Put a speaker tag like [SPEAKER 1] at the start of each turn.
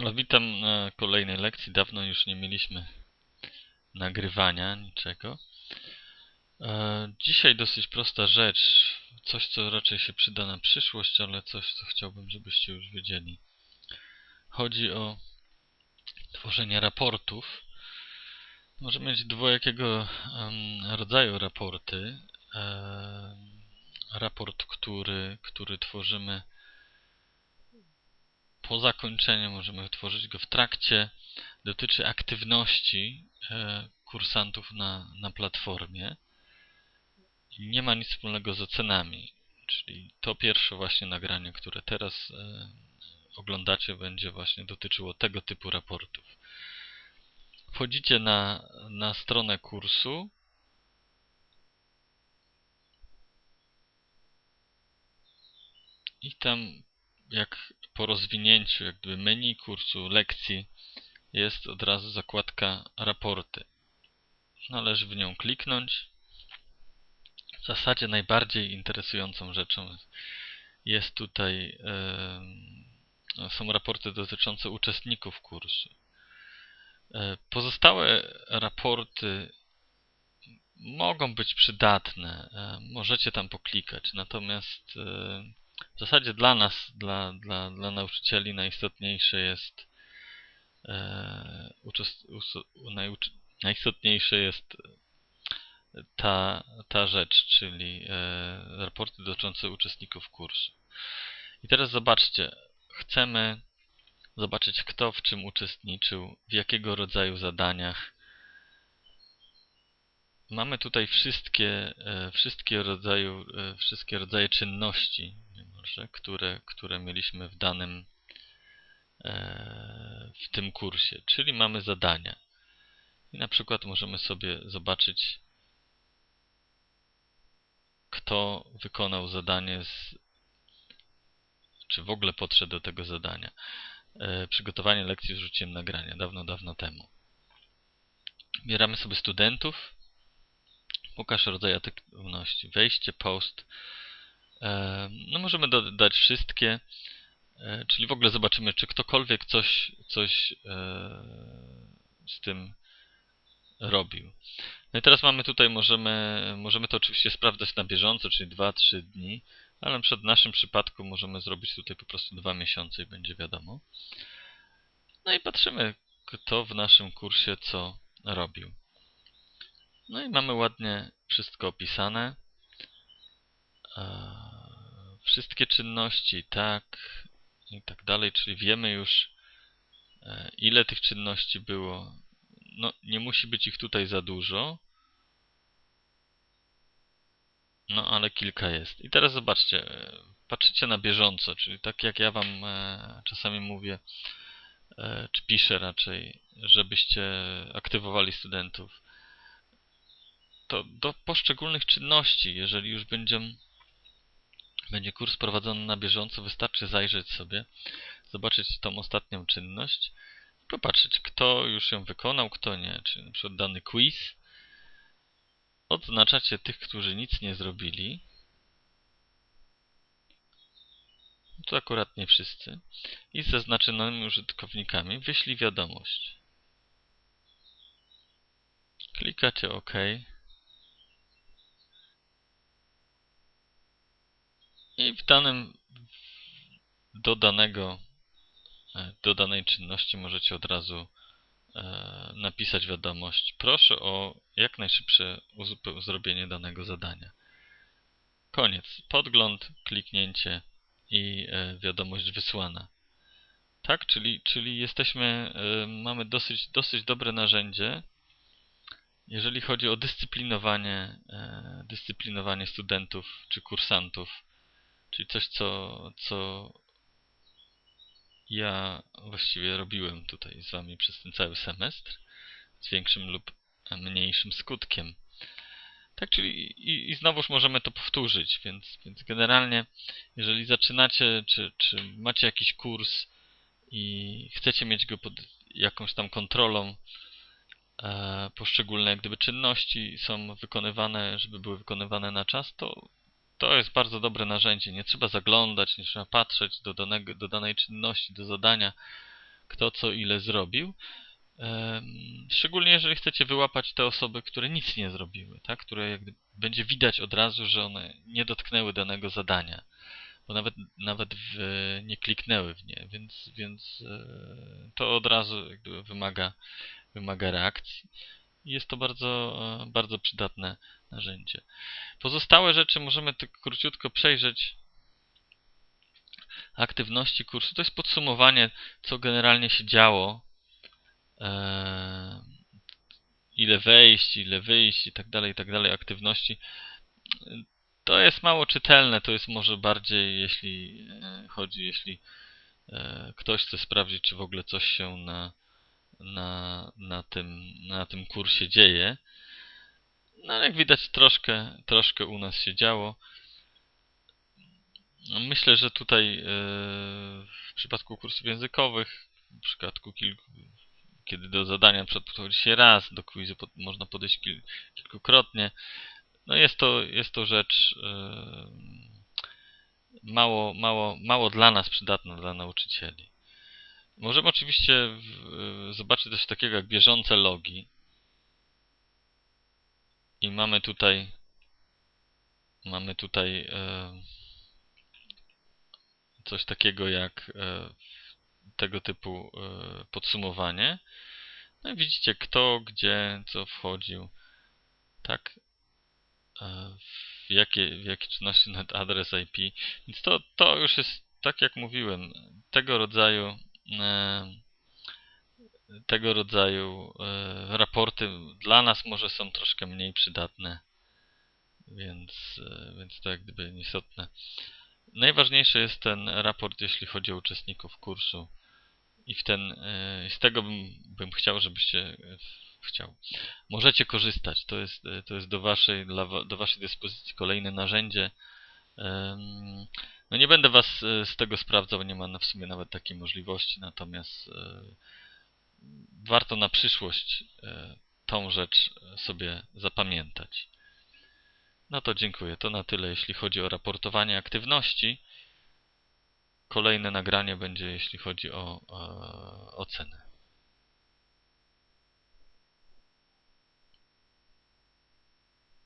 [SPEAKER 1] Halo, witam na kolejnej lekcji. Dawno już nie mieliśmy nagrywania niczego. E, dzisiaj dosyć prosta rzecz. Coś, co raczej się przyda na przyszłość, ale coś, co chciałbym, żebyście już wiedzieli. Chodzi o tworzenie raportów. Możemy mieć dwojakiego rodzaju raporty. E, raport, który, który tworzymy po zakończeniu, możemy tworzyć go w trakcie. Dotyczy aktywności e, kursantów na, na platformie. I nie ma nic wspólnego z ocenami. Czyli to pierwsze właśnie nagranie, które teraz e, oglądacie, będzie właśnie dotyczyło tego typu raportów. Wchodzicie na, na stronę kursu. I tam jak po rozwinięciu jak gdyby menu kursu, lekcji jest od razu zakładka raporty. Należy w nią kliknąć. W zasadzie najbardziej interesującą rzeczą jest tutaj yy, są raporty dotyczące uczestników kursu. Yy, pozostałe raporty mogą być przydatne. Yy, możecie tam poklikać. Natomiast w zasadzie dla nas, dla, dla, dla nauczycieli najistotniejsze jest e, uczest, najistotniejsze jest ta, ta rzecz, czyli e, raporty dotyczące uczestników kursu. I teraz zobaczcie, chcemy zobaczyć kto w czym uczestniczył, w jakiego rodzaju zadaniach. Mamy tutaj wszystkie, e, wszystkie, rodzaju, e, wszystkie rodzaje czynności, że, które, które mieliśmy w danym e, w tym kursie, czyli mamy zadania. I na przykład możemy sobie zobaczyć, kto wykonał zadanie, z, czy w ogóle podszedł do tego zadania. E, przygotowanie lekcji z nagrania, dawno, dawno temu. Bieramy sobie studentów, pokaż rodzaj aktywności, wejście, post, no możemy dodać wszystkie, e, czyli w ogóle zobaczymy, czy ktokolwiek coś, coś e, z tym robił. No i teraz mamy tutaj, możemy, możemy to oczywiście sprawdzać na bieżąco, czyli 2-3 dni, ale przed naszym przypadku możemy zrobić tutaj po prostu 2 miesiące i będzie wiadomo. No i patrzymy, kto w naszym kursie co robił. No i mamy ładnie wszystko opisane wszystkie czynności, tak i tak dalej, czyli wiemy już e, ile tych czynności było. No, nie musi być ich tutaj za dużo. No, ale kilka jest. I teraz zobaczcie, e, patrzycie na bieżąco, czyli tak jak ja wam e, czasami mówię, czy piszę raczej, żebyście aktywowali studentów. To do poszczególnych czynności, jeżeli już będziemy będzie kurs prowadzony na bieżąco, wystarczy zajrzeć sobie, zobaczyć tą ostatnią czynność popatrzeć, kto już ją wykonał, kto nie. Czyli na przykład dany quiz. Odznaczacie tych, którzy nic nie zrobili. To akurat nie wszyscy. I z zaznaczonymi użytkownikami wyślij wiadomość. Klikacie OK. I w danym do danego e, do danej czynności możecie od razu e, napisać wiadomość. Proszę o jak najszybsze zrobienie danego zadania. Koniec. Podgląd, kliknięcie i e, wiadomość wysłana. Tak, czyli, czyli jesteśmy, mamy dosyć, dosyć dobre narzędzie, jeżeli chodzi o dyscyplinowanie, dyscyplinowanie studentów czy kursantów Czyli coś, co, co ja właściwie robiłem tutaj z Wami przez ten cały semestr z większym lub mniejszym skutkiem. Tak, czyli i, i znowuż możemy to powtórzyć, więc, więc generalnie jeżeli zaczynacie, czy, czy macie jakiś kurs i chcecie mieć go pod jakąś tam kontrolą, e, poszczególne jak gdyby czynności są wykonywane, żeby były wykonywane na czas, to to jest bardzo dobre narzędzie. Nie trzeba zaglądać, nie trzeba patrzeć do, danego, do danej czynności, do zadania. kto co ile zrobił. Szczególnie jeżeli chcecie wyłapać te osoby, które nic nie zrobiły, tak? które jakby będzie widać od razu, że one nie dotknęły danego zadania, bo nawet, nawet w, nie kliknęły w nie, więc, więc e, to od razu wymaga, wymaga reakcji. Jest to bardzo, e, bardzo przydatne narzędzie. Pozostałe rzeczy możemy tylko króciutko przejrzeć aktywności kursu. To jest podsumowanie, co generalnie się działo E, ile wejść, ile wyjść i tak dalej, i tak dalej, aktywności. To jest mało czytelne, to jest może bardziej, jeśli e, chodzi, jeśli ktoś chce sprawdzić, czy w ogóle coś się na, na, na, tym, na tym kursie dzieje. No, jak widać, troszkę, troszkę u nas się działo. Myślę, że tutaj w przypadku kursów językowych, w przypadku kilku, kiedy do zadania podchodzi się raz, do quizu pod, można podejść kil, kilkukrotnie. No jest to, jest to rzecz yy, mało, mało, mało dla nas przydatna, dla nauczycieli. Możemy oczywiście w, zobaczyć coś takiego jak bieżące logi. I mamy tutaj mamy tutaj yy, coś takiego jak yy, tego typu podsumowanie. No i widzicie kto, gdzie, co wchodził. Tak. E, w jakie, w czynności net adres IP. Więc to, to już jest, tak jak mówiłem, tego rodzaju e, tego rodzaju e, raporty dla nas może są troszkę mniej przydatne. Więc, więc to jak gdyby nieistotne. Najważniejszy jest ten raport, jeśli chodzi o uczestników kursu i w ten, e, z tego bym, bym chciał, żebyście e, chciał. Możecie korzystać. To jest, e, to jest do, waszej, do waszej dyspozycji kolejne narzędzie. No nie będę was z tego sprawdzał, nie ma w sumie nawet takiej możliwości, natomiast warto na przyszłość tą rzecz sobie zapamiętać. No to dziękuję. To na tyle, jeśli chodzi o raportowanie aktywności. Kolejne nagranie będzie, jeśli chodzi o, o ocenę.